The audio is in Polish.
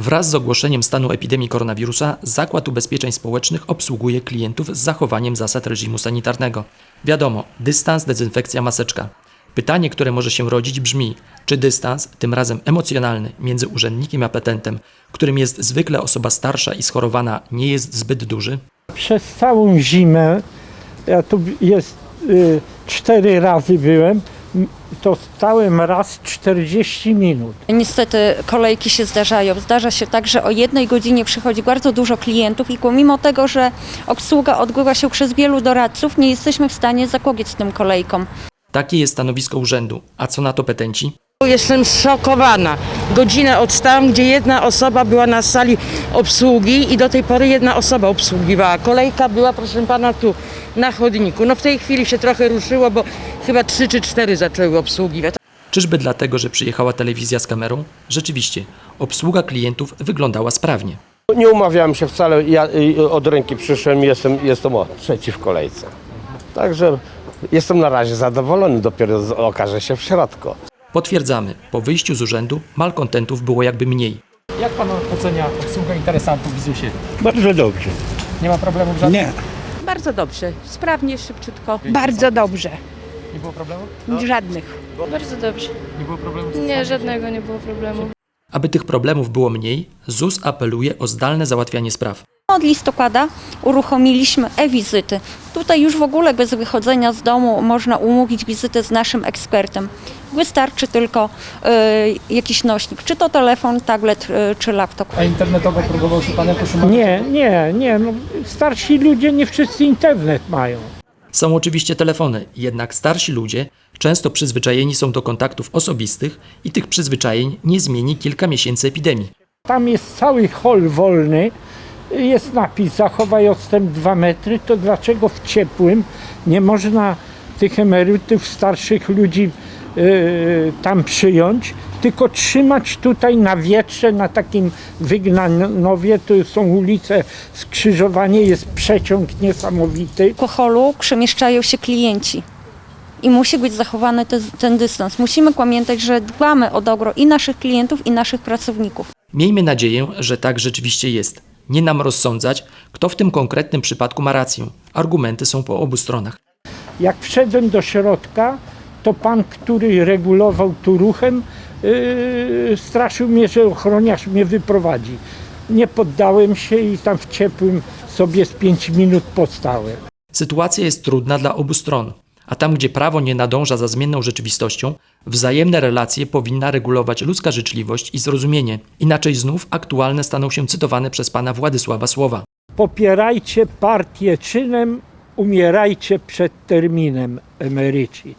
Wraz z ogłoszeniem stanu epidemii koronawirusa Zakład Ubezpieczeń Społecznych obsługuje klientów z zachowaniem zasad reżimu sanitarnego. Wiadomo, dystans, dezynfekcja, maseczka. Pytanie, które może się rodzić brzmi, czy dystans, tym razem emocjonalny, między urzędnikiem a petentem, którym jest zwykle osoba starsza i schorowana, nie jest zbyt duży? Przez całą zimę, ja tu jest y, cztery razy byłem, to stałem raz 40 minut. Niestety kolejki się zdarzają. Zdarza się tak, że o jednej godzinie przychodzi bardzo dużo klientów i pomimo tego, że obsługa odbywa się przez wielu doradców, nie jesteśmy w stanie zapobiec tym kolejkom. Takie jest stanowisko urzędu. A co na to petenci? Jestem szokowana. Godzinę odstałam, gdzie jedna osoba była na sali obsługi i do tej pory jedna osoba obsługiwała. Kolejka była, proszę pana, tu na chodniku. No w tej chwili się trochę ruszyło, bo chyba trzy czy cztery zaczęły obsługiwać. Czyżby dlatego, że przyjechała telewizja z kamerą? Rzeczywiście, obsługa klientów wyglądała sprawnie. Nie umawiałem się wcale, ja y, od ręki przyszedłem, jestem, jestem o, trzeci w kolejce. Także jestem na razie zadowolony, dopiero okaże się w środku. Potwierdzamy, po wyjściu z urzędu malkontentów było jakby mniej. Jak pan ocenia obsługę interesantów w ZUS-ie? Bardzo dobrze. Nie ma problemów żadnych? Nie. Bardzo dobrze, sprawnie, szybciutko. Bardzo dobrze. Nie było problemu? Żadnych. Bardzo dobrze. Nie było problemu? Nie, żadnego nie było problemu. Aby tych problemów było mniej, ZUS apeluje o zdalne załatwianie spraw. Od listopada uruchomiliśmy e-wizyty. Tutaj już w ogóle bez wychodzenia z domu można umówić wizytę z naszym ekspertem. Wystarczy tylko e, jakiś nośnik, czy to telefon, tablet, e, czy laptop. A internetowo próbował się pan jakoś umawiać? Nie, nie, nie. No, starsi ludzie nie wszyscy internet mają. Są oczywiście telefony, jednak starsi ludzie często przyzwyczajeni są do kontaktów osobistych i tych przyzwyczajeń nie zmieni kilka miesięcy epidemii. Tam jest cały hol wolny, jest napis zachowaj odstęp 2 metry, to dlaczego w ciepłym nie można tych emerytów, starszych ludzi tam przyjąć, tylko trzymać tutaj na wietrze, na takim wygnanowie, tu są ulice, skrzyżowanie, jest przeciąg niesamowity. alkoholu przemieszczają się klienci. I musi być zachowany te, ten dystans. Musimy pamiętać, że dbamy o dobro i naszych klientów, i naszych pracowników. Miejmy nadzieję, że tak rzeczywiście jest. Nie nam rozsądzać, kto w tym konkretnym przypadku ma rację. Argumenty są po obu stronach. Jak wszedłem do środka, to pan, który regulował tu ruchem, yy, straszył mnie, że ochroniarz mnie wyprowadzi. Nie poddałem się i tam w ciepłym sobie z 5 minut postałem. Sytuacja jest trudna dla obu stron, a tam, gdzie prawo nie nadąża za zmienną rzeczywistością, wzajemne relacje powinna regulować ludzka życzliwość i zrozumienie. Inaczej znów aktualne staną się cytowane przez pana Władysława słowa. Popierajcie partię czynem, umierajcie przed terminem emeryci.